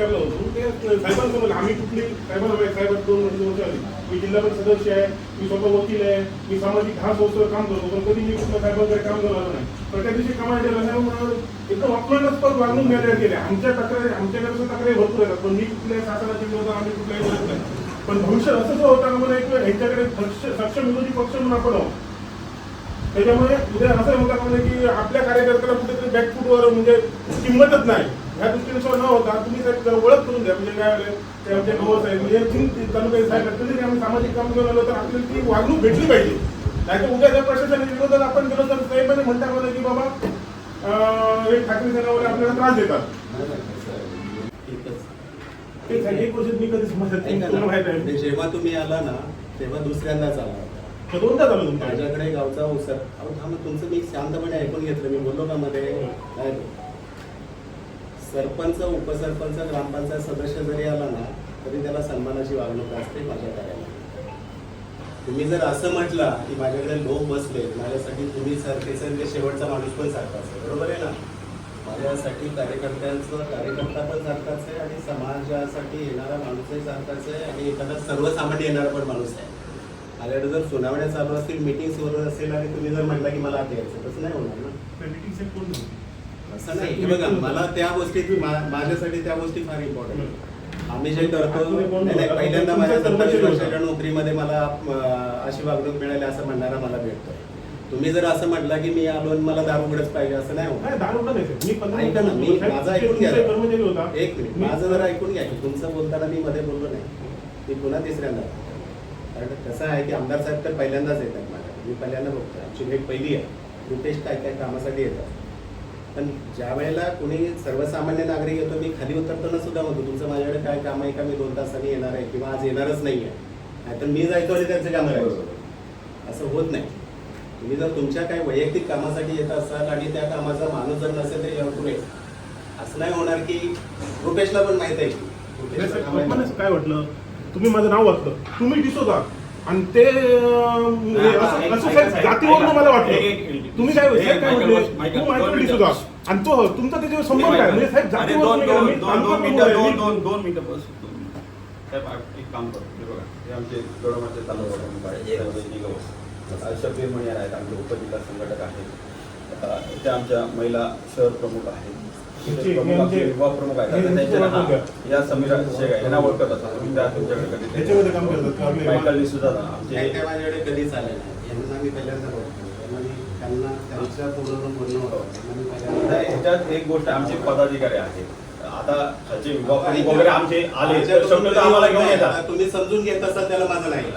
विचारलं होतं. ते साहेबांचं म्हणलं आम्ही कुठली साहेबांना माहिती साहेब दोन वर्ष वर्ष आली मी जिल्हा परिषद सदस्य आहे मी स्वतः वकील आहे मी सामाजिक हा संस्थेवर काम करतो पण कधी मी कुठल्या साहेबांकडे काम झालं नाही. पण त्या दिवशी कामाला गेलं साहेब म्हणाले, एकदम अपमानास्पद वागणूक मिळाल्या गेले आमच्या तक्रारी आमच्याकडे सुद्धा तक्रारी भरपूर येतात पण मी कुठल्याही शासनाची विरोधात आम्ही कुठल्याही बोलत नाही. पण भविष्यात असं जो होता आम्हाला एक ह्यांच्याकडे सक्षम विरोधी पक्ष म्हणून आपण आहोत. त्याच्यामुळे उद्या असं म्हणतात म्हणजे की आपल्या कार्यकर्त्याला कुठेतरी बॅकफूटवर म्हणजे किंमतच नाही. ह्या दृष्टीने न होता. तुम्ही जरा ओळख करून द्या म्हणजे काय ते आमचे गवस आहेत म्हणजे तीन तालुक्याचे साहेब कधी आम्ही सामाजिक काम घेऊन आलो तर आपल्याला ती वागणूक भेटली पाहिजे. नाही तर उद्या जर प्रशासनाच्या विरोधात आपण गेलो तर साहेबांनी म्हणता मला की बाबा हे ठाकरे सेनावाले आपल्याला त्रास देतात. ते साहेब एक वर्षात मी कधी समजत नाही. ना, जेव्हा तुम्ही आला ना तेव्हा दुसऱ्यांदाच आला दोनदा झालं तुमच्याकडे माझ्याकडे गावचा उसर. अहो थांब तुमचं मी शांतपणे ऐकून घेतलं. मी बोललो का मध्ये? काय ते? सरपंच उपसरपंच ग्रामपंचायत सदस्य जरी आला ना तरी त्याला सन्मानाची वागणूक असते माझ्या कार्याला. तुम्ही जर असं म्हटलं की माझ्याकडे लोक बसले माझ्यासाठी तुम्ही सारखेच आणि ते शेवटचा माणूस पण सारखाच आहे बरोबर आहे ना? माझ्यासाठी कार्यकर्त्यांचं कार्यकर्ता पण सारखाच आहे आणि समाजासाठी येणारा माणूसही सारखाच आहे आणि एखादा सर्वसामान्य येणारा पण माणूस आहे. माझ्याकडे जर सुनावण्या चालू असतील मिटिंग्स वगैरे असेल आणि तुम्ही जर म्हटलं की मला आता यायचं तसं नाही होणार ना? मीटिंग कोण असं नाही. हे बघा मला त्या गोष्टी मा- माझ्यासाठी त्या गोष्टी फार इम्पॉर्टंट आम्ही जे करतो नाही, नाही? पहिल्यांदा माझ्या सत्तावीस. वर्षाच्या नोकरीमध्ये मला अं, अशी वागणूक मिळाली असं म्हणणारा मला भेटतोय तुम्ही जर असं म्हटलं की मी आलो आणि मला दारू उघडच पाहिजे असं नाही होत नाही दारू उघडा नाही. साहेब. मी पंधरा ऐका ना, मी- माझं ऐकून तुमचा घ्या. कर्मचारी होता. एक मिनिट. मी- माझं जरा ऐकून घ्या की तुमचं बोलताना मी मध्ये बोललो नाही. मी पुन्हा तिसऱ्यांदा कारण कसं आहे की आमदार साहेब तर पहिल्यांदाच येतात माझ्या मी पहिल्यांदा बघतोय आमची भेट पहिली आहे. रुपेश काय काय कामासाठी येतात. पण ज्या वेळेला कोणी सर्वसामान्य नागरिक येतो मी खाली उतरताना सुद्धा म्हणतो तुमचं माझ्याकडे काय काम आहे का? मी दोन तासांनी येणार आहे किंवा आज येणारच नाही आहे नाहीतर मी जायचो आणि त्यांचं काम करायचं. असं होत नाही. तुम्ही जर तुमच्या काही वैयक्तिक कामासाठी येत असाल आणि त्या कामाचा माणूस जर नसेल तर यावर पुढे. असं नाही होणार की रुपेशला पण माहीत आहे. आहे. काय वाटलं? तुम्ही माझं नाव वाचलं. तुम्ही दिसत आणि ते असं असं साहेब जातीवरून ऐका. मला वाटलं. तुम्ही काय साहेब काय म्हणले? तू मिनिटं. दिसत आणि तो तुमचा त्याच्यावर संबंध काय? म्हणजे साहेब अरे जातीवर दोन दोन मी दोन तालुका दोन प्रमुख मिनिटं बस दोन मिनिटं. साहेब एक काम करतो बघा हे आमचे तालुका आहेत शबीर मणियार आहेत आमचे उपजिल्हा संघटक आहेत. इथे आमच्या महिला शहर प्रमुख आहेत. प्रमुख आमचे युवा प्रमुख आहेत. आता त्यांचे तुमचे नाव- ओळखून या समीरा शेख आहे यांना ओळखत असतात. तुम्ही त्या तुमच्याकडे कधी मायकल माझ्याकडे कधीच आले नाही. यांना मी पहिल्यांदा त्यांना पूर्ण बोलणं होतं ह्याच्यात एक गोष्ट आमचे पदाधिकारी आहेत. आता वगैरे आमचे आले. तर शक्यतो आम्हाला घेऊन येतात. तुम्ही समजून घेत असाल त्याला माझं नाही.